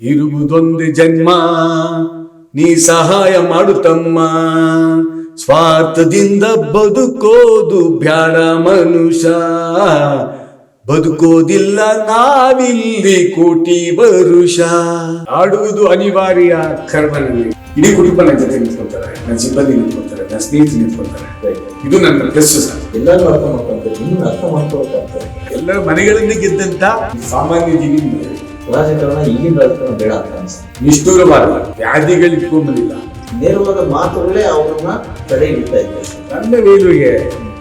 ಇರುವುದೊಂದು ಜನ್ಮ ನೀ ಸಹಾಯ ಮಾಡು ತಮ್ಮ. ಸ್ವಾರ್ಥದಿಂದ ಬದುಕೋದು ಬ್ಯಾಡ ಮನುಷ್ಯ. ಬದುಕೋದಿಲ್ಲ ನಾವಿಲ್ಲಿ ಕೋಟಿ ವರುಷ. ಆಡುವುದು ಅನಿವಾರ್ಯ ಕರ್ಮನಲ್ಲಿ. ಇಡೀ ಕುಟುಂಬ ನನ್ನ ಜೊತೆ ನಿಂತ್ಕೊಳ್ತಾರೆ ನನ್ನ ಸಿಬ್ಬಂದಿ ನಿಂತ್ಕೊಳ್ತಾರೆ ನನ್ನ ಸ್ನೇಹಿತರು ನಿಂತ್ಕೊಳ್ತಾರೆ. ಇದು ನನ್ನ ಪ್ಲಸ್ ಸರ್ ಎಲ್ಲರೂ ಅರ್ಥ ಮಾಡ್ಕೊಂತಾರೆ ಅರ್ಥ ಮಾಡ್ಕೊಳ್ತಾರೆ. ಎಲ್ಲರ ಮನೆಗಳಲ್ಲಿ ಗೆದ್ದಂತ ಸಾಮಾನ್ಯ ಜೀವಿ. ರಾಜಕಾರಣ ಈಗಿನ ರಾಜಕಾರಣ ಬೇಡ ಅಂತ ಅನಿಸ್ತದೆ ನಿಷ್ಠೂರವಾದ ವ್ಯಾಧಿಗಳು ಇಟ್ಕೊಂಬಂದಿಲ್ಲ ನೇರವಾದ ಮಾತುಗಳೇ ಅವರನ್ನ ತಡೆ ಇಡ್ತಾ ಇದ್ದೆ. ನನ್ನ ವೇಲುಗೆ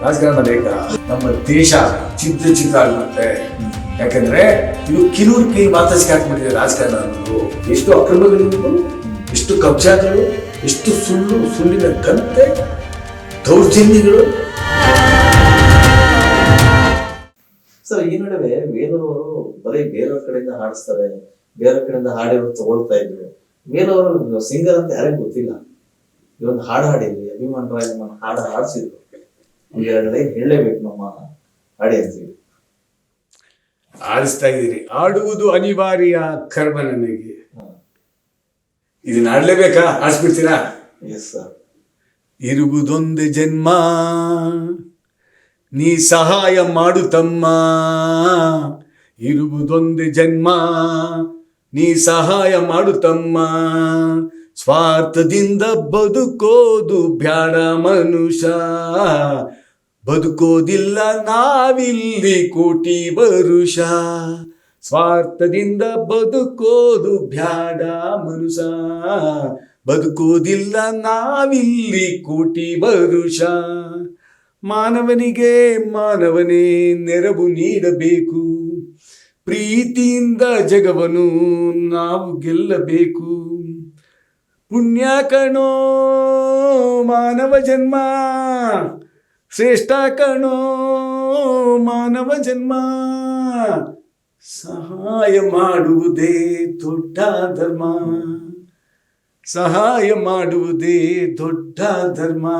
ರಾಜಕಾರಣ ಬೇಕಾ? ನಮ್ಮ ದೇಶ ಚಿತ್ರ ಚಿತ್ರ ಆಗುತ್ತೆ ಯಾಕಂದ್ರೆ ಇದು ಕಿರು ಕಿರಿ ಮಾತಾಡ್ಸಿ ಹಾಕ್ಬಿಟ್ಟಿದೆ ರಾಜಕಾರಣ ಅನ್ನೋದು. ಎಷ್ಟು ಅಕ್ರಮಗಳಿದ್ದು ಎಷ್ಟು ಕಬ್ಜಾಗಳು ಎಷ್ಟು ಸುಳ್ಳು ಸುಳ್ಳಿನ ಕಂತೆ ದೌರ್ಜನ್ಯಗಳು ಈ ನಡುವೆ ವೇಲವರು ಬರೀ ಬೇರೆಯವ್ರ ಕಡೆಯಿಂದ ಹಾಡಿಸ್ತಾರೆ ಬೇರೆ ಕಡೆಯಿಂದ ಹಾಡಿರೋ ತಗೊಳ್ತಾ ಇದ್ರು. ವೇಲವರು ಸಿಂಗರ್ ಅಂತ ಯಾರಿಗೂ ಗೊತ್ತಿಲ್ಲ. ಇವೊಂದು ಹಾಡು ಹಾಡಿದ್ವಿ ಅಭಿಮಾನ್ ರಾಯ್ ನಮ್ಮ ಹಾಡು ಹಾಡಿಸಿದ್ರು. ಲೈನ್ ಹೇಳಲೇಬೇಕು ನಮ್ಮ ಹಾಡಿ ಅಂತೀವಿ ಆಡಿಸ್ತಾ ಇದ್ದೀರಿ. ಆಡುವುದು ಅನಿವಾರ್ಯ ಕರ್ಮ ನನಗೆ. ಇದನ್ನ ಆಡ್ಲೇಬೇಕಾ ಆಡಿಸ್ಬಿಡ್ತೀರಾ ಎಸ್ ಸರ್ ಇರುವುದೊಂದೇ ಜನ್ಮ ನೀ ಸಹಾಯ ಮಾಡು ತಮ್ಮ. ಇರುವುದೊಂದು ಜನ್ಮ. ನೀ ಸಹಾಯ ಮಾಡು ತಮ್ಮ. ಸ್ವಾರ್ಥದಿಂದ ಬದುಕೋದು ಬ್ಯಾಡ ಮನುಷ್ಯ. ಬದುಕೋದಿಲ್ಲ ನಾವಿಲ್ಲಿ ಕೋಟಿ ವರುಷ. ಸ್ವಾರ್ಥದಿಂದ ಬದುಕೋದು ಬ್ಯಾಡ ಮನುಷ್ಯ. ಬದುಕೋದಿಲ್ಲ ನಾವಿಲ್ಲಿ ಕೋಟಿ ವರುಷ. ಮಾನವನಿಗೆ ಮಾನವನೇ ನೆರವು ನೀಡಬೇಕು. ಪ್ರೀತಿಯಿಂದ ಜಗವನು ನಾವು ಗೆಲ್ಲಬೇಕು. ಪುಣ್ಯ ಕಣೋ ಮಾನವ ಜನ್ಮ, ಶ್ರೇಷ್ಠ ಕಣೋ ಮಾನವ ಜನ್ಮ. ಸಹಾಯ ಮಾಡುವುದೇ ದೊಡ್ಡ ಧರ್ಮ. ಸಹಾಯ ಮಾಡುವುದೇ ದೊಡ್ಡ ಧರ್ಮ.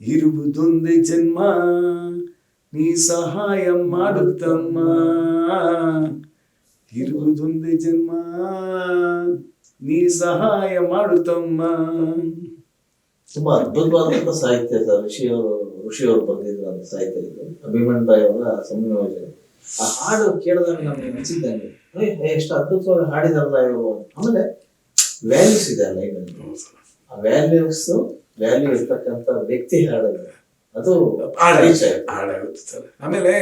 ಇರುವುದೊಂದೇ ಜನ್ಮ, ನೀ ಸಹಾಯ ಮಾಡುತ್ತಮ್ಮ. ಇರುವುದೊಂದೇ ಜನ್ಮ, ನೀ ಸಹಾಯ ಮಾಡುತ್ತಮ್ಮ. ತುಂಬಾ ಅದ್ಭುತವಾದಂತ ಸಾಹಿತ್ಯ ಸರ್ ಋಷಿಯವರು ಋಷಿಯವರು ಬರೆದಿದ್ರು ಅಂತ ಸಾಹಿತ್ಯ ಇದು. ಅಭಿಮನ್ ಅವರ ಸಂಯೋಜನೆ ಆ ಹಾಡು ಕೇಳಿದಾಗ ನಮ್ಗೆ ಅನಿಸಿದ್ದಂಗೆ ಎಷ್ಟು ಅದ್ಭುತವಾಗಿ ಹಾಡಿದಾರಲ್ಲ ಇವರು. ಆಮೇಲೆ ವ್ಯಾಲ್ಯೂಸ್ ಇದೆ ಲೈನಲ್ಲಿ ಆ ವ್ಯಾಲ್ಯೂಸ್ ವ್ಯಾಲ್ಯೂ ಇರ್ತಕ್ಕಂಥ ವ್ಯಕ್ತಿ ಹಾಡಿದ್ರೆ ಅದು reach ಹಾಡಾಗುತ್ತೆ ಸರ್. ಆಮೇಲೆ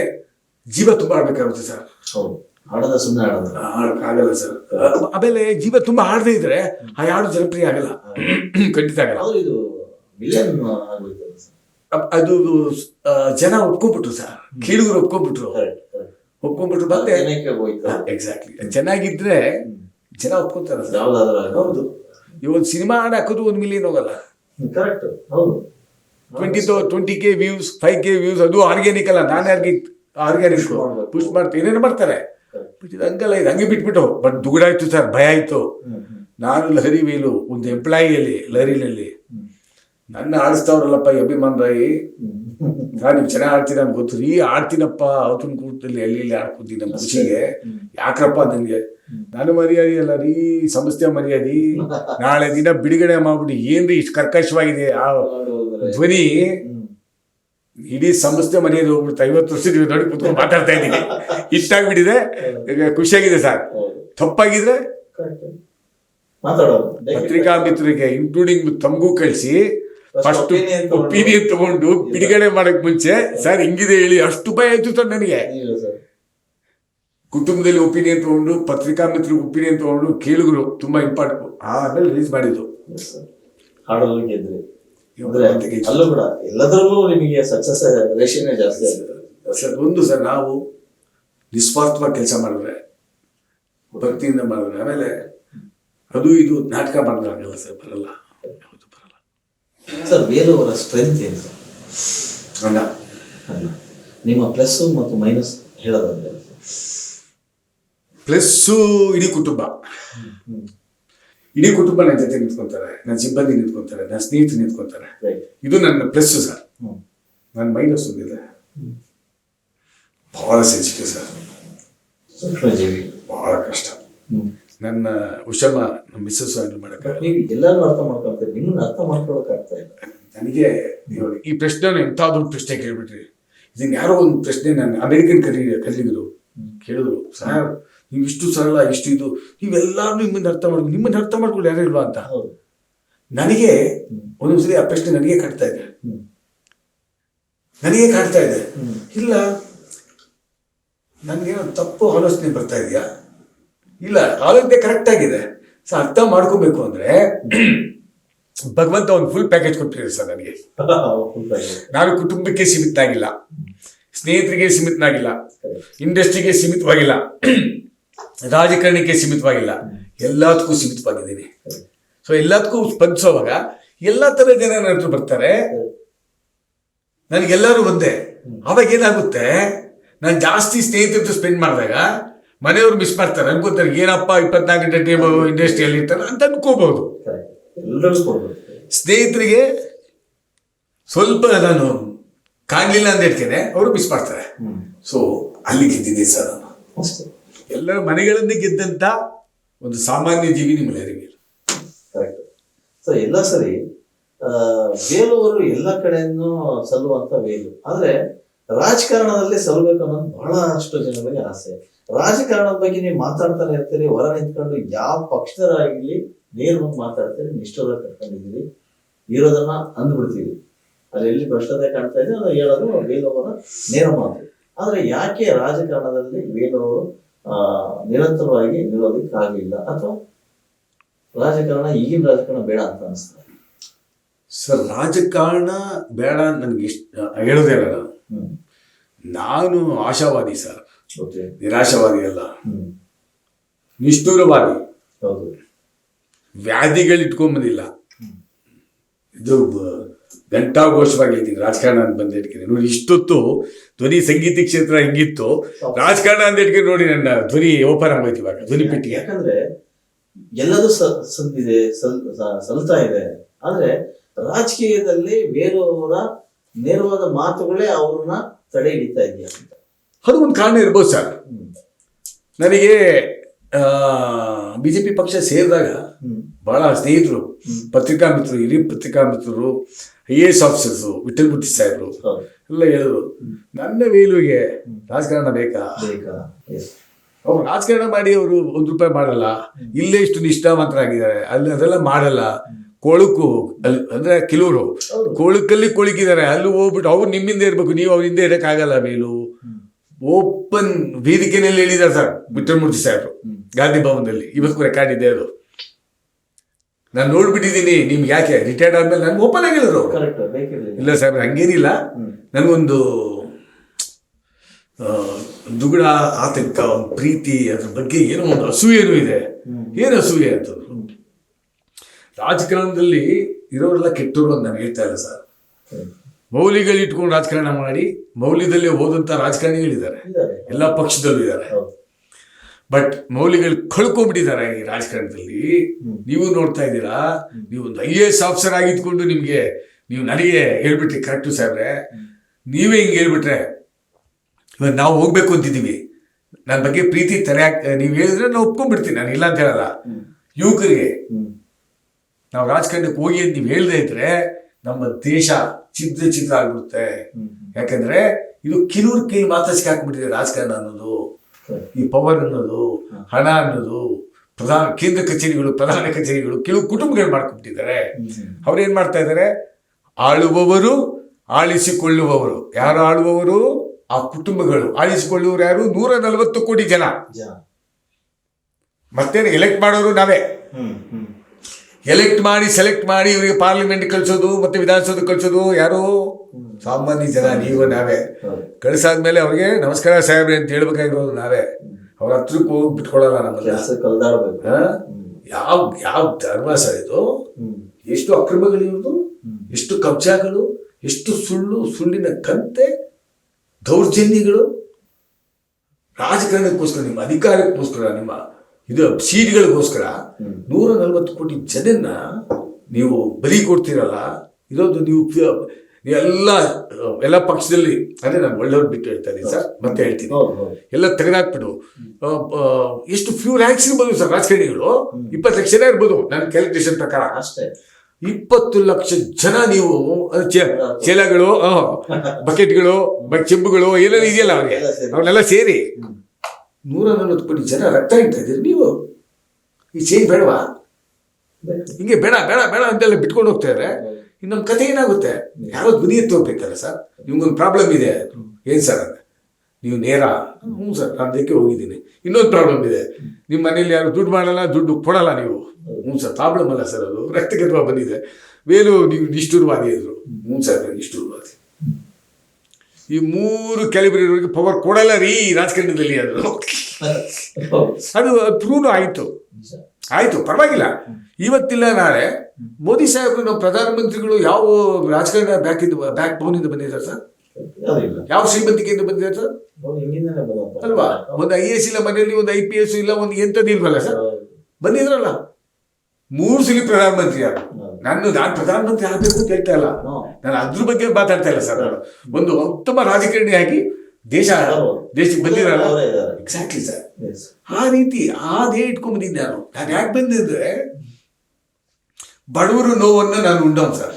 ಜೀವ ತುಂಬಾ ಆಡ್ಬೇಕಾಗುತ್ತೆ ಸರ್. ಹೌದು. ಹಾಡದ ಸುಮ್ಮನೆ ಹಾಡೋದು. ಆಗಲ್ಲ ಸರ್. ಆಮೇಲೆ ಜೀವ ತುಂಬಾ ಹಾಡದೇ ಇದ್ರೆ ಆ ಹಾಡು ಜನಪ್ರಿಯ ಆಗಲ್ಲ. ಖಂಡಿತ ಆಗಲ್ಲ. ಇದು ಮಿಲಿಯನ್ ಆಗೋಯ್ತದೆ ಸರ್. ಅದು ಜನ ಒಪ್ಕೊಂಡ್ಬಿಟ್ರು ಸರ್. ಕೇಳಿದ್ರು ಒಪ್ಕೊಂಡ್ಬಿಟ್ರು. ಒಪ್ಕೊಂಡ್ಬಿಟ್ರು ಮತ್ತೆ ಎಕ್ಸಾಕ್ಟ್ಲಿ ಚೆನ್ನಾಗಿದ್ರೆ ಜನ ಒಪ್ಕೊಂತಾರ ಹೌದು. ಈ ಒಂದು ಸಿನಿಮಾ ಹಾಡು ಹಾಕೋದು ಒಂದು ಮಿಲಿಯನ್ ಹೋಗಲ್ಲ. ಕರೆಕ್ಟ್ ಹೌದು. Twenty twenty K views five K views ಅದು ಆರ್ಗ್ಯಾನಿಕ್ ಅಲ್ಲ ನಾನ್ ಆರ್ಗ್ಯಾನಿಕ್ ಮಾಡ್ಬೇಕು. ಪುಷ್ ಮಾಡ್ತಾರೆ ಏನೇನು ಮಾಡ್ತಾರೆ. ಇದು ಹಂಗಲ್ಲ ಇದು ಹಂಗೆ ಬಿಟ್ಬಿಟ್ಟು ಬಟ್ ದುಗುಡಾಯ್ತು ಸರ್ ಭಯ ಆಯಿತು. ನಾನು ಲಹರಿ ವೇಲು ಒಂದು ಎಂಪ್ಲಾಯಿಯಲ್ಲಿ ಲಹರಿಲಲ್ಲಿ ನನ್ನ ಆಡಿಸ್ತಾವ್ರಲ್ಲಪ್ಪ ಈ ಅಭಿಮಾನ್ ರಾಯಿ ನೀವು ಚೆನ್ನಾಗಿ ಆಡ್ತೀರ ಅಂತ ಗೊತ್ತು. ರೀ ಆಡ್ತೀನಪ್ಪ ಅವತ್ತಿನ ಕೂಟದಲ್ಲಿ ಇಲ್ಲಿ ಆಡ್ಕೊತೀನಿ ನಮ್ಮ ಖುಷಿಗೆ. ಯಾಕ್ರಪ್ಪ ನನಗೆ? ನಾನು ಮರ್ಯಾದೆ ಅಲ್ಲ ರೀ ಸಂಸ್ಥೆ ಮರ್ಯಾದೆ. ನಾಳೆ ದಿನ ಬಿಡುಗಡೆ ಮಾಡ್ಬಿಟ್ಟು ಏನ್ರಿ ಇಷ್ಟು ಕರ್ಕಶವಾಗಿದೆ? ಆ. ಧ್ವನಿ. ಇಡೀ ಸಂಸ್ಥೆ ಮರ್ಯಾದೆ ಹೋಗ್ಬಿಡ್ತು ಐವತ್ತು ವರ್ಷದ ನೋಡಿ ಕುತ್ಕೊಂಡು ಮಾತಾಡ್ತಾ ಇದ್ದೀನಿ. ಇಷ್ಟಾಗ್ಬಿಟ್ಟಿದೆ. ಈಗ ಖುಷಿಯಾಗಿದೆ ಸರ್. ತಪ್ಪಾಗಿದ್ರೆ. ಪತ್ರಿಕಾ ಮಿತ್ರರಿಗೆ ಇನ್ಕ್ಲೂಡಿಂಗ್ ತಮಗೂ ಕಳಿಸಿ. ಫಸ್ಟ್ ಒಪಿನಿಯನ್ ತಗೊಂಡು. ಬಿಡುಗಡೆ ಮಾಡಕ್ ಮುಂಚೆ ಸರ್ ಹಿಂಗಿದೆ ಹೇಳಿ ಅಷ್ಟು ಭಯ ಆಯ್ತು ಸರ್ ನನಗೆ. ಇಲ್ಲ ಸರ್. ಕುಟುಂಬದಲ್ಲಿ ಒಪಿನಿಯನ್ ತಗೊಂಡು ಪತ್ರಿಕಾ ಮಿತ್ರರು ಒಪಿನಿಯನ್ ತಗೊಂಡು ಕೇಳಿದ್ರು ತುಂಬಾ ಇಂಪಾರ್ಟೆಂಟ್ ಆಮೇಲೆ ರಿಲೀಸ್ ಮಾಡಿದ್ದು. ಗೆದ್ರಿ. ಅಲ್ಲೂ ಕೂಡ ಎಲ್ಲದರಲ್ಲೂ ನಿಮಗೆ ಸಕ್ಸಸ್ ರೇಷನ್ನೇ ಜಾಸ್ತಿ ಸರ್ ಒಂದು ಸರ್ ನಾವು ನಿಸ್ವಾರ್ಥವಾಗಿ ಕೆಲಸ ಮಾಡಿದ್ರೆ ಭಕ್ತಿಯಿಂದ ಮಾಡಿದ್ರೆ ಆಮೇಲೆ ಅದು ಇದು ನಾಟಕ ಮಾಡಿದ್ರೆ ಆಗಲ್ಲ ಸರ್ ಬರಲ್ಲ. ಸರ್ ಬೇರೆಯವರ ಸ್ಟ್ರೆಂತ್ ಏನು? ಸರ್ ಅಲ್ಲ. ಅಲ್ಲ. ನಿಮ್ಮ ಪ್ಲಸ್ ಮತ್ತು ಮೈನಸ್ ಹೇಳೋದಂದ್ರೆ? ಪ್ಲಸ್ಸು ಇಡೀ ಕುಟುಂಬ. ಇಡೀ ಕುಟುಂಬ ನನ್ನ ಜೊತೆ ನಿಂತ್ಕೊಂತಾರೆ. ನನ್ನ ಸಿಬ್ಬಂದಿ ನಿಂತ್ಕೊಂತಾರೆ. ನನ್ನ ಸ್ನೇಹಿತರು ನಿಂತ್ಕೊಂತಾರೆ. ಇದು ನನ್ನ ಪ್ಲಸ್ ಸರ್. ನನ್ನ ಮೈನಸ್ ಇದೆ ಬಹಳ ಸೆನ್ಸಿಟಿವ್ ಸರ್ ಸೂಕ್ಷ್ಮಜೀವಿ ಬಹಳ ಕಷ್ಟ. ನನ್ನ ವಿಷಮ ನಮ್ಮ ಮಿಸ್ಸಸ್ ಹ್ಯಾಂಡಲ್ ಮಾಡಕ್ಕೆ ನೀವು ಎಲ್ಲರೂ ಅರ್ಥ ಮಾಡ್ಕೊಳ್ತೀರಿ ನಿಮ್ಮನ್ನ ಅರ್ಥ ಮಾಡ್ಕೊಳಕ್ ಆಗ್ತಾ ಇಲ್ಲ. ನನಗೆ ನೀವು ಈ ಪ್ರಶ್ನೆ ಎಂಥ ದೊಡ್ಡ ಪ್ರಶ್ನೆ ಕೇಳಿಬಿಟ್ರಿ. ಇದನ್ನ ಯಾರೋ ಒಂದು ಪ್ರಶ್ನೆ ನಾನು ಅಮೆರಿಕನ್ ಕಲಿ ಕಲಿಗರು ಕೇಳಿದ್ರು ಸರ್ ನೀವು ಇಷ್ಟು ಸರಳ ಇಷ್ಟು ಇದು ನೀವೆಲ್ಲರೂ ನಿಮ್ಮನ್ನ ಅರ್ಥ ಮಾಡ್ಕೊ ನಿಮ್ಮನ್ನ ಅರ್ಥ ಮಾಡ್ಕೊಳ್ಳಿ ಯಾರು ಇಲ್ವಾ ಅಂತ? ನನಗೆ ಒಂದೊಂದ್ಸಲಿ ಆ ಪ್ರಶ್ನೆ ನನಗೆ ಕಾಡ್ತಾ ಇದೆ. ನನಗೆ ಕಾಡ್ತಾ ಇದೆ. ಇಲ್ಲ ನನಗೇನೋ ತಪ್ಪು ಆಲೋಚನೆ ಬರ್ತಾ ಇದೆಯಾ? ಇಲ್ಲ ಆಲೋಚನೆ ಕರೆಕ್ಟ್ ಆಗಿದೆ. ಸೊ ಅರ್ಥ ಮಾಡ್ಕೋಬೇಕು ಅಂದ್ರೆ ಭಗವಂತ ಒಂದು ಫುಲ್ ಪ್ಯಾಕೇಜ್ ಕೊಟ್ಟಿದೆ ಸರ್ ನನಗೆ. ನಾನು ಕುಟುಂಬಕ್ಕೆ ಸೀಮಿತನಾಗಿಲ್ಲ. ಸ್ನೇಹಿತರಿಗೆ ಸೀಮಿತನಾಗಿಲ್ಲ. ಇಂಡಸ್ಟ್ರಿಗೆ ಸೀಮಿತವಾಗಿಲ್ಲ. ರಾಜಕಾರಣಕ್ಕೆ ಸೀಮಿತವಾಗಿಲ್ಲ. ಎಲ್ಲದಕ್ಕೂ ಸೀಮಿತವಾಗಿದ್ದೀನಿ. ಸೊ ಎಲ್ಲದಕ್ಕೂ ಸ್ಪಂದಿಸುವಾಗ ಎಲ್ಲ ತರ ಜನ ನನ್ನ ಹತ್ರ ಬರ್ತಾರೆ. ನನಗೆಲ್ಲರೂ ಒಂದೇ. ಅವಾಗ ಏನಾಗುತ್ತೆ? ನಾನು ಜಾಸ್ತಿ ಸ್ನೇಹಿತರ ಸ್ಪೆಂಡ್ ಮಾಡಿದಾಗ ಮನೆಯವರು ಮಿಸ್ ಮಾಡ್ತಾರೆ. ಅನ್ಕೋತಾರೆ ಏನಪ್ಪ ಇಪ್ಪತ್ನಾಲ್ಕು ಗಂಟೆ ಟೈಮ್ ಇಂಡಸ್ಟ್ರಿಯಲ್ಲಿ ಇರ್ತಾರೆ ಅಂತ ಅನ್ಕೋಬಹುದು. ಸ್ನೇಹಿತರಿಗೆ ಸ್ವಲ್ಪ ನಾನು ಕಾಣಲಿಲ್ಲ ಅಂತ ಹೇಳ್ತೇನೆ ಅವರು ಮಿಸ್ ಮಾಡ್ತಾರೆ. ಸೊ ಅಲ್ಲಿ ಗೆದ್ದಿದ್ದೆ ಸರ್ ನಾನು. ಎಲ್ಲರ ಮನೆಗಳನ್ನೇ ಗೆದ್ದಂತ ಒಂದು ಸಾಮಾನ್ಯ ಜೀವಿ ನಿಮ್ಮ ಕರೆಕ್ಟ್ ಸೊ ಎಲ್ಲ ಸರಿ ಬೇಲೂರು ಎಲ್ಲ ಕಡೆಯನ್ನು ಸಲ್ಲುವಂತ ವೇಲು ಆದ್ರೆ ರಾಜಕಾರಣದಲ್ಲಿ ಸಲ್ಲಬೇಕು ಅನ್ನೋದು ಬಹಳಷ್ಟು ಜನಗಳಿಗೆ ಆಸೆ. ರಾಜಕಾರಣದ ಬಗ್ಗೆ ನೀವು ಮಾತಾಡ್ತಾನೆ ಇರ್ತೀರಿ ಹೊರ ನಿಂತ್ಕೊಂಡು ಯಾವ ಪಕ್ಷದರಾಗಿರ್ಲಿ ನೇರವಾಗಿ ಮಾತಾಡ್ತೀರಿ ನಿಷ್ಠರ ಕರ್ಕೊಂಡಿದ್ದೀರಿ, ಇರೋದನ್ನ ಅಂದ್ಬಿಡ್ತೀವಿ ಅಲ್ಲಿ ಎಲ್ಲಿ ಭ್ರಷ್ಟತೆ ಕಾಣ್ತಾ ಇದೆ ಅದು ಹೇಳೋದು ವೇಲುವರ ನೇರ ಮಾತು. ಆದ್ರೆ ಯಾಕೆ ರಾಜಕಾರಣದಲ್ಲಿ ವೇಲುವರು ಆ, ನಿರಂತರವಾಗಿ ನಿಲ್ಲೋದಕ್ಕೆ ಆಗಲಿಲ್ಲ? ಅಥವಾ ರಾಜಕಾರಣ, ಈಗಿನ ರಾಜಕಾರಣ ಬೇಡ ಅಂತ ಅನಿಸ್ತದೆ ಸರ್, ರಾಜಕಾರಣ ಬೇಡ ನನ್ಗೆ ಇಷ್ಟ, ಹೇಳೋದೇ ಹ್ಮ್ ನಾನು ಆಶಾವಾದಿ ಸರ್. ನಿರಾಶಾವಾದಿ ಅಲ್ಲ. ನಿಷ್ಠೂರವಾದಿ. ವ್ಯಾಧಿಗಳು ಇಟ್ಕೊಂಬಂದಿಲ್ಲ ಇದು ಘಂಟಾಘೋಷವಾಗಿದ್ದೀನಿ ರಾಜಕಾರಣ ಅಂತ ಬಂದ ಇಟ್ಕೊಂಡು ನೋಡಿ ಇಷ್ಟೊತ್ತು ಧ್ವನಿ ಸಂಗೀತ ಕ್ಷೇತ್ರ ಹೆಂಗಿತ್ತು ರಾಜಕಾರಣ ಅಂತ ಇಟ್ಕೊಂಡು ನೋಡಿ ನನ್ನ ಧ್ವನಿ ಓಪನ್ ಆಗೋಯ್ತು ಇವಾಗ ಧ್ವನಿ ಪೆಟ್ಟಿಗೆ. ಯಾಕಂದ್ರೆ ಎಲ್ಲದೂ ಸಲ್ತಾ ಇದೆ. ಆದ್ರೆ ರಾಜಕೀಯದಲ್ಲಿ ಬೇರೆಯವರ ನೇರವಾದ ಮಾತುಗಳೇ ಅವ್ರನ್ನ ತಡೆ ಹಿಡಿತಾ ಇದೆಯಾ ಅಂತ. ಅದು ಒಂದು ಕಾರಣ ಇರ್ಬೋದು ಸರ್. ನನಗೆ ಬಿ ಜೆ ಪಿ ಪಕ್ಷ ಸೇರಿದಾಗ ಬಹಳ ಸ್ನೇಹಿತರು ಪತ್ರಿಕಾ ಮಿತ್ರರು ಹಿರಿಯ ಪತ್ರಿಕಾ ಮಿತ್ರರು I A S officers Vithal Butti ಸಾಹೇಬರು ಎಲ್ಲ ಹೇಳಿದ್ರು. ನನ್ನ ವೇಲುವಿಗೆ ರಾಜಕಾರಣ ಬೇಕಾ. ಅವ್ರು ರಾಜಕಾರಣ ಮಾಡಿ ಅವರು ಒಂದು ರೂಪಾಯಿ ಮಾಡಲ್ಲ. ಇಲ್ಲೇ ಇಷ್ಟು ನಿಷ್ಠಾವಂತರಾಗಿದ್ದಾರೆ. ಅಲ್ಲಿ ಅದೆಲ್ಲ ಮಾಡಲ್ಲ. ಕೊಳುಕು ಅಲ್ಲಿ ಅಂದ್ರೆ ಕೆಲವರು. ಕೊಳುಕಲ್ಲಿ ಕೊಳುಕಿದ್ದಾರೆ ಅಲ್ಲಿ ಹೋಗ್ಬಿಟ್ಟು ಅವ್ರು ನಿಮ್ಮಿಂದ ಇರ್ಬೇಕು ನೀವು ಅವ್ರ ಹಿಂದೆ ಇರೋಕ್ಕಾಗಲ್ಲ ಮೇಲು. ಓಪನ್ ವೇದಿಕೆನಲ್ಲಿ ಹೇಳಿದ್ದಾರೆ ಸರ್ ವಿಠಲಮೂರ್ತಿ ಸಾಹೇಬರು ಗಾಂಧಿ ಭವನದಲ್ಲಿ. ಇವತ್ತು ರೆಕಾರ್ಡ್ ಇದೆ ಅದು. ನಾನು ನೋಡ್ಬಿಟ್ಟಿದ್ದೀನಿ ನಿಮ್ಗೆ ಯಾಕೆ? ರಿಟೈರ್ಡ್ ಆದ್ಮೇಲೆ ನನ್ಗೆ ಓಪನ್ ಆಗಿಲ್ಲರು ಇಲ್ಲ ಸರ್ ಹಂಗೇನಿಲ್ಲ. ನನಗೊಂದು ದುಗುಡ ಆತಂಕ ಒಂದು ಪ್ರೀತಿ ಅದ್ರ ಬಗ್ಗೆ ಏನೋ ಒಂದು ಅಸೂಯೆನೂ ಇದೆ. ಏನು ಅಸೂಯೆ ಅಂತಂದ್ರು? ರಾಜಕಾರಣದಲ್ಲಿ ಇರೋರೆಲ್ಲ ಕೆಟ್ಟವರು ಅಂತ ನಾನು ಹೇಳ್ತಾ ಇಲ್ಲ ಸರ್. ಮೌಲ್ಯಗಳು ಮೌಲಿಗಳು ಇಟ್ಕೊಂಡು ರಾಜಕಾರಣ ಮಾಡಿ ಮೌಲ್ಯದಲ್ಲಿ ಓದಂತ ರಾಜಕಾರಣಿಗಳಿದ್ದಾರೆ. ಎಲ್ಲ ಪಕ್ಷದಲ್ಲೂ ಇದ್ದಾರೆ. ಬಟ್ ಮೌಲ್ಯಗಳು ಕಳ್ಕೊಂಡ್ಬಿಟ್ಟಿದ್ದಾರೆ ಈ ರಾಜಕಾರಣದಲ್ಲಿ. ನೀವು ನೋಡ್ತಾ ಇದ್ದೀರಾ? ನೀವು ಒಂದು ಐ ಎ ಎಸ್ ಆಫೀಸರ್ ಆಗಿದ್ಕೊಂಡು ನಿಮಗೆ ನೀವು ನನಗೆ ಹೇಳ್ಬಿಟ್ರಿ ಕರೆಕ್ಟು ಸರ್ ನೀವೇ ಹಿಂಗೆ ಹೇಳ್ಬಿಟ್ರೆ ಇವಾಗ ನಾವು ಹೋಗ್ಬೇಕು ಅಂತಿದ್ದೀವಿ. ನನ್ನ ಬಗ್ಗೆ ಪ್ರೀತಿ ತಲೆ ನೀವು ಹೇಳಿದ್ರೆ ನಾನು ಒಪ್ಕೊಂಡ್ಬಿಡ್ತೀನಿ. ನಾನು ಇಲ್ಲ ಅಂತ ಹೇಳಲ್ಲ. ಯುವಕರಿಗೆ. ನಾವು ರಾಜಕಾರಣಕ್ಕೆ ಹೋಗಿ ಅಂತ ನೀವು ಹೇಳ್ದೇ ಇದ್ರೆ ನಮ್ಮ ದೇಶ ಚಿದ್ರ ಚಿತ್ರ ಆಗ್ಬಿಡುತ್ತೆ. ಯಾಕಂದ್ರೆ ಇದು ಕಿಲೂರ್ ಕೈ ಮಾತಾಡ್ಸಿ ಹಾಕ್ಬಿಟ್ಟಿದೆ ರಾಜಕಾರಣ ಅನ್ನೋದು. ಈ ಪವರ್ ಅನ್ನೋದು ಹಣ ಅನ್ನೋದು ಪ್ರಧಾನ ಕೇಂದ್ರ ಕಚೇರಿಗಳು ಪ್ರಧಾನ ಕಚೇರಿಗಳು ಕೆಲವು ಕುಟುಂಬಗಳು ಮಾಡ್ಕೊಂಡ್ಬಿಟ್ಟಿದ್ದಾರೆ. ಅವ್ರೇನ್ ಮಾಡ್ತಾ ಇದ್ದಾರೆ ಆಳುವವರು ಆಳಿಸಿಕೊಳ್ಳುವವರು. ಯಾರು ಆಳುವವರು? ಆ ಕುಟುಂಬಗಳು. ಆಳಿಸಿಕೊಳ್ಳುವವರು ಯಾರು? ನೂರ ನಲವತ್ತು ಕೋಟಿ ಜನ. ಮತ್ತೇನು ಎಲೆಕ್ಟ್ ಮಾಡೋರು ನಾವೇ. ಎಲೆಕ್ಟ್ ಮಾಡಿ ಸೆಲೆಕ್ಟ್ ಮಾಡಿ ಇವರಿಗೆ ಪಾರ್ಲಿಮೆಂಟ್ ಕಳಿಸೋದು ಮತ್ತೆ ವಿಧಾನಸೌಧ ಕಳಿಸೋದು ಯಾರು? ಸಾಮಾನ್ಯ ಜನ ನೀವು ನಾವೇ. ಕಳಿಸಾದ್ಮೇಲೆ ಅವ್ರಿಗೆ ನಮಸ್ಕಾರ ಸಾಹೇಬ್ರೆ ಅಂತ ಹೇಳ್ಬೇಕಾಗಿರೋದು ನಾವೇ. ಅವ್ರ ಹತ್ರಕ್ಕೆ ಹೋಗಿ ಬಿಟ್ಕೊಳ್ಳಲ್ಲ ನಮ್ಮ ಯಾವ ಯಾವ ಧರ್ಮ ಸರ್ ಇದು? ಎಷ್ಟು ಅಕ್ರಮಗಳಿರುವುದು ಎಷ್ಟು ಕಬ್ಜಾಗಳು? ಎಷ್ಟು ಸುಳ್ಳು ಸುಳ್ಳಿನ ಕಂತೆ? ದೌರ್ಜನ್ಯಗಳು? ರಾಜಕಾರಣಕ್ಕೋಸ್ಕರ ನಿಮ್ಮ ಅಧಿಕಾರಕ್ಕೋಸ್ಕರ ನಿಮ್ಮ ಇದು ಸೀಟ್ಗಳಿಗೋಸ್ಕರ. ನೂರ ನಲ್ವತ್ತು ಕೋಟಿ ಜನನ್ನ ನೀವು ಬಲಿ ಕೊಡ್ತೀರಲ್ಲ ಇರೋದು ನೀವು ಎಲ್ಲ ಎಲ್ಲ ಪಕ್ಷದಲ್ಲಿ ಅಂದ್ರೆ ನಾನು ಒಳ್ಳೆಯವ್ರು ಬಿಟ್ಟು ಹೇಳ್ತಾ ಇದ್ದೀನಿ ಸರ್ ಮತ್ತೆ ಹೇಳ್ತೀನಿ. ಎಲ್ಲ ತೆಗೆದಾಕ್ಬಿಟ್ಟು ಆ, ಎಷ್ಟು ಫ್ಯೂ ಲ್ಯಾಕ್ಸ್ ಇರ್ಬೋದು ಸರ್ ರಾಜಕಾರಣಿಗಳು? ಇಪ್ಪತ್ತು ಲಕ್ಷ ಜನ ಇರ್ಬೋದು ನನ್ನ ಕ್ಯಾಲ್ಕುಲೇಷನ್ ಪ್ರಕಾರ. ಅಷ್ಟೇ. ಇಪ್ಪತ್ತು ಲಕ್ಷ ಜನ ನೀವು ಅದು ಚೇಲಗಳು ಬಕೆಟ್ಗಳು ಚೆಂಬುಗಳು ಏನೇನು ಇದೆಯಲ್ಲ ಅವ್ರಿಗೆ. ಅವನ್ನೆಲ್ಲ ಸೇರಿ. ನೂರ ನಲವತ್ತು ಕೋಟಿ ಜನ ರಕ್ತ ಇಡ್ತಾ ಇದ್ದೀರಿ. ನೀವು ಈ ಚೇಂಜ್ ಬೇಡವಾ? ಹಿಂಗೆ ಬೇಡ ಬೇಡ ಬೇಡ ಅಂತೆಲ್ಲ ಬಿಟ್ಕೊಂಡು ಹೋಗ್ತಾ ಇದ್ರೆ ಇನ್ನು ನಮ್ಮ ಕಥೆ ಏನಾಗುತ್ತೆ? ಯಾರೋ ಧ್ವನಿ ಎತ್ತು ಹೋಗ್ಬೇಕಲ್ಲ ಸರ್? ನಿಮ್ಗೊಂದು ಪ್ರಾಬ್ಲಮ್ ಇದೆ. ಏನು ಸರ್ ಅಂತ ನೀವು ನೇರ? ಹ್ಞೂ ಸರ್, ನಾನು ಅದಕ್ಕೆ ಹೋಗಿದ್ದೀನಿ. ಇನ್ನೊಂದು ಪ್ರಾಬ್ಲಮ್ ಇದೆ. ನಿಮ್ಮ ಮನೇಲಿ ಯಾರು ದುಡ್ಡು ಮಾಡಲ್ಲ, ದುಡ್ಡು ಕೊಡಲ್ಲ ನೀವು. ಹ್ಞೂ ಸರ್ ಪ್ರಾಬ್ಲಮ್ ಅಲ್ಲ ಸರ್ ಅದು. ರಕ್ತಗತವ ಬಂದಿದೆ. ವೇಲು, ನೀವು ನಿಷ್ಠುರವಾದಿ ಇದ್ರು ಹ್ಞೂ ಸರ್, ನಿಷ್ಠುರವಾದಿ. ಈ ಮೂರು ಕ್ಯಾಲಿಬ್ರಿವರೆಗೆ ಪವರ್ ಕೊಡಲ್ಲ ರೀ ರಾಜಕಾರಣದಲ್ಲಿ ಅದು. ಅದು ಪ್ರೂವ್ ಆಯಿತು. ಆಯಿತು ಪರವಾಗಿಲ್ಲ. ಇವತ್ತಿಲ್ಲ ನಾಳೆ ಮೋದಿ ಸಾಹೇಬರು ನಮ್ಮ ಪ್ರಧಾನಮಂತ್ರಿಗಳು ಯಾವ ರಾಜಕಾರಣ ಬ್ಯಾಕ್ ಇಂದ ಬ್ಯಾಕ್ ಬೋನಿಂದ ಇಂದ ಬಂದಿದ್ದಾರೆ ಸರ್? ಯಾವ ಶ್ರೀಮಂತಿಕೆಯಿಂದ ಬಂದಿದ್ದಾರೆ ಸರ್? ಅಲ್ವಾ? ಒಂದು ಐ ಎಸ್ ಇಲ್ಲ ಮನೆಯಲ್ಲಿ ಒಂದು ಐ ಪಿ ಎಸ್ ಇಲ್ಲ ಒಂದು ಎಂಥದ್ದು ಇಲ್ವಲ್ಲ ಸರ್. ಬಂದಿದ್ರಲ್ಲ? ಮೂರು ಸಲ ಪ್ರಧಾನಮಂತ್ರಿ ಯಾರು. ನಾನು ನಾನು ಪ್ರಧಾನಮಂತ್ರಿ ಆಗಬೇಕು ಅಂತ ಹೇಳ್ತಾ ಇಲ್ಲ. ನಾನು ಅದ್ರ ಬಗ್ಗೆ ಮಾತಾಡ್ತಾ ಇಲ್ಲ ಸರ್ ನಾನು. ಒಂದು ಉತ್ತಮ ರಾಜಕಾರಣಿಯಾಗಿ ದೇಶ. ದೇಶಕ್ಕೆ ಬಂದಿರಲ್ಲ. Exactly sir. ಆ ರೀತಿ ಅದೇ ಇಟ್ಕೊಂಡ್ ಬಂದಿದ್ದೆ ನಾನು. ನಾನು ಯಾಕೆ ಬಂದಿದ್ರೆ ಬಡವರು ನೋವನ್ನು ನಾನು ಉಂಡವ್ ಸರ್.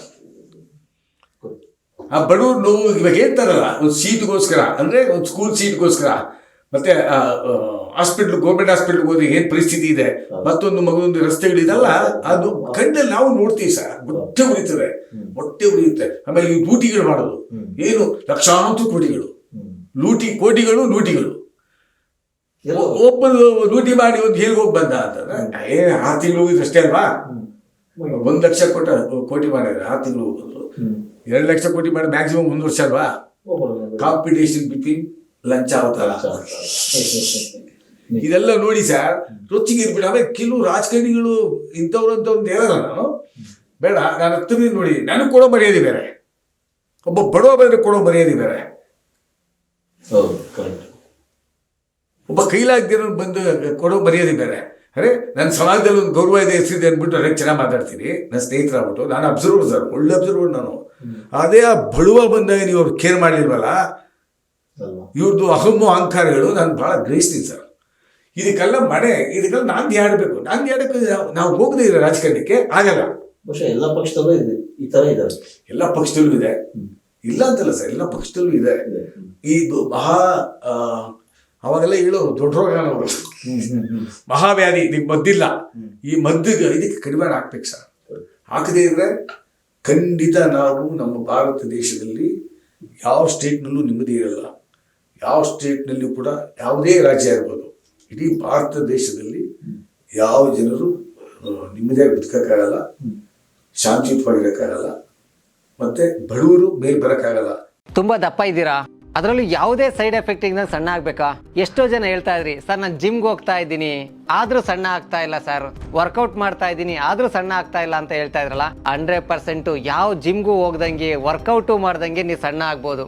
ಆ ಬಡವ್ರ ನೋವು ಇವಾಗ ಹೇಳ್ತಾರಲ್ಲ ಒಂದು ಸೀಟ್ಗೋಸ್ಕರ ಅಂದ್ರೆ ಒಂದು ಸ್ಕೂಲ್ ಸೀಟ್ಗೋಸ್ಕರ ಮತ್ತೆ ಹಾಸ್ಪಿಟ್ಲ್ ಗೌರ್ಮೆಂಟ್ ಹಾಸ್ಪಿಟ್ಲ್ ಹೋದ್ರೆ ಏನ್ ಪರಿಸ್ಥಿತಿ ಇದೆ? ಮತ್ತೊಂದು ಮಗದೊಂದು ರಸ್ತೆಗಳಿದೆಲ್ಲ ಅದು ಕಣ್ಣಲ್ಲಿ ನಾವು ನೋಡ್ತೀವಿ ಸರ್. ಹೊಟ್ಟೆ ಉರಿತವೆ ಹೊಟ್ಟೆ ಉರಿಯುತ್ತೆ. ಆಮೇಲೆ ಈ ಲೂಟಿಗಳು ಮಾಡೋದು. ಏನು? ಲಕ್ಷಾಂತರ ಕೋಟಿಗಳು. ಲೂಟಿ ಕೋಟಿಗಳು ಲೂಟಿಗಳು. ಒಬ್ಬರು ಲೂಟಿ ಮಾಡಿ ಒಂದು ಹೇಗೆ ಹೋಗಿ ಬಂದ ಅಂತಂದ್ರೆ ಏ ಆರು ತಿಂಗಳು ಹೋಗಿದ್ರು ಅಷ್ಟೇ ಅಲ್ವಾ? ಒಂದ್ ಲಕ್ಷ ಕೋಟ ಕೋಟಿ ಮಾಡಿದ್ರೆ ಆರು ತಿಂಗಳು ಹೋಗೋದು. ಎರಡು ಲಕ್ಷ ಕೋಟಿ ಮಾಡಿ ಮ್ಯಾಕ್ಸಿಮಮ್ ಒಂದು ವರ್ಷ ಅಲ್ವಾ? ಕಾಂಪಿಟೇಷನ್ ಬಿಟ್ವೀನ್ ಲಂಚ ನಿಜ. ಇದೆಲ್ಲ ನೋಡಿ ಸರ್ ರೊಚ್ಚಿಗೆ ಇರ್ಬಿಟ್ಟು ಆಮೇಲೆ ಕೆಲವು ರಾಜಕಾರಣಿಗಳು ಇಂಥವ್ರು ಅಂತ ಒಂದು ಹೇಳಲ್ಲ ನಾನು ಬೇಡ ನಾನು ಹತ್ತಿರ ನೋಡಿ ನನಗೆ ಕೊಡೋ ಮರ್ಯಾದೆ ಬೇರೆ. ಒಬ್ಬ ಬಡವ ಬಂದ್ರೆ ಕೊಡೋ ಮರ್ಯಾದೆ ಬೇರೆ. ಒಬ್ಬ ಕೈಲಾಗ್ದಿರೋ ಬಂದು ಕೊಡೋ ಮರ್ಯಾದೆ ಬೇರೆ. ಅರೆ ನನ್ನ ಸಮಾಜದಲ್ಲಿ ಒಂದು ಗೌರವ ಇದೆ ಹೆಸರಿದೆ ಅಂದ್ಬಿಟ್ಟು ಅದಕ್ಕೆ ಚೆನ್ನಾಗಿ ಮಾತಾಡ್ತೀನಿ. ನನ್ನ ಸ್ನೇಹಿತರಾಗ್ಬಿಟ್ಟು ನಾನು ಅಬ್ಸರ್ವರ್ ಸರ್ ಒಳ್ಳೆ ಅಬ್ಸರ್ವರ್ ನಾನು. ಅದೇ ಆ ಬಳುವ ಬಂದಾಗ ನೀವು ಅವ್ರು ಕೇರ್ ಮಾಡಿಲ್ವಲ್ಲ? ಇವ್ರದ್ದು ಅಹಮ್ಮು ಅಹಂಕಾರಗಳು ನಾನು ಭಾಳ ಗ್ರಹಿಸ್ತೀನಿ ಸರ್. ಇದಕ್ಕೆಲ್ಲ ಮನೆ ಇದಕ್ಕೆಲ್ಲ ನಾಂದಿ ಆಡಬೇಕು ನಾಂದಿ ಆಡಕ್ಕೆ ನಾವು- ಹೋಗದೇ ಇರೋ ರಾಜಕಾರಣಕ್ಕೆ ಆಗಲ್ಲ. ಬಹುಶಃ ಎಲ್ಲ ಪಕ್ಷದಲ್ಲೂ ಇದೆ ಈ ತರ ಇದೆ ಎಲ್ಲ ಪಕ್ಷದಲ್ಲೂ ಇದೆ. ಇಲ್ಲ ಅಂತಲ್ಲ ಸರ್ ಎಲ್ಲ ಪಕ್ಷದಲ್ಲೂ ಇದೆ. ಇದೆ. ಮಹಾ ಅವಾಗೆಲ್ಲ ಹೇಳು ದೊಡ್ಡ ರೋಗ. ಮಹಾವ್ಯಾಧಿ ಇದಕ್ಕೆ ಮದ್ದಿಲ್ಲ. ಈ ಮದ್ದಿಗೆ ಇದಕ್ಕೆ ಕಡಿಮೆ ಹಾಕ್ಬೇಕು ಸರ್. ಹಾಕದೇ ಇದ್ರೆ ಖಂಡಿತ ನಾವು ನಮ್ಮ ಭಾರತ ದೇಶದಲ್ಲಿ ಯಾವ ಸ್ಟೇಟ್ನಲ್ಲೂ ನೆಮ್ಮದಿ ಇರಲ್ಲ. ಯಾವ ಸ್ಟೇಟ್ನಲ್ಲಿ ಕೂಡ ಯಾವುದೇ ರಾಜ್ಯ ಇರ್ಬೋದು ಇಡೀ ಭಾರತ ದೇಶದಲ್ಲಿ ಯಾವ ಜನರು ನಿಮ್ಮದೇ ಬದುಕೋಕ್ಕಾಗಲ್ಲ, ಶಾಂತಿಯುತವಾಗಿರೋಕ್ಕಾಗಲ್ಲ, ಮತ್ತೆ ಬಡವರು ಮೇಲೆ ಬರೋಕ್ಕಾಗಲ್ಲ. ತುಂಬಾ ದಪ್ಪ ಇದ್ದೀರಾ? ಅದರಲ್ಲೂ ಯಾವುದೇ ಸೈಡ್ ಎಫೆಕ್ಟ್ ಇಂದ ಸಣ್ಣ ಆಗ್ಬೇಕಾ? ಎಷ್ಟೋ ಜನ ಹೇಳ್ತಾ ಇದ್ರಿ, ಸರ್, ನಾನು ಜಿಮ್ಗೆ ಹೋಗ್ತಾ ಇದ್ದೀನಿ, ಆದ್ರೂ ಸಣ್ಣ ಆಗ್ತಾ ಇಲ್ಲ ಸರ್. ವರ್ಕೌಟ್ ಮಾಡ್ತಾ ಇದ್ದೀನಿ, ಆದ್ರೂ ಸಣ್ಣ ಆಗ್ತಾ ಇಲ್ಲ ಅಂತ ಹೇಳ್ತಾ ಇದ್ರಲ್ಲ ಹಂಡ್ರೆಡ್ ಪರ್ಸೆಂಟ್ ಯಾವ ಜಿಮ್ಗೂ ಹೋಗ್ದಂಗೆ ವರ್ಕೌಟು ಮಾಡ್ದಂಗೆ ನೀವು ಸಣ್ಣ ಆಗ್ಬೋದು.